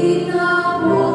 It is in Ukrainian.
Світ на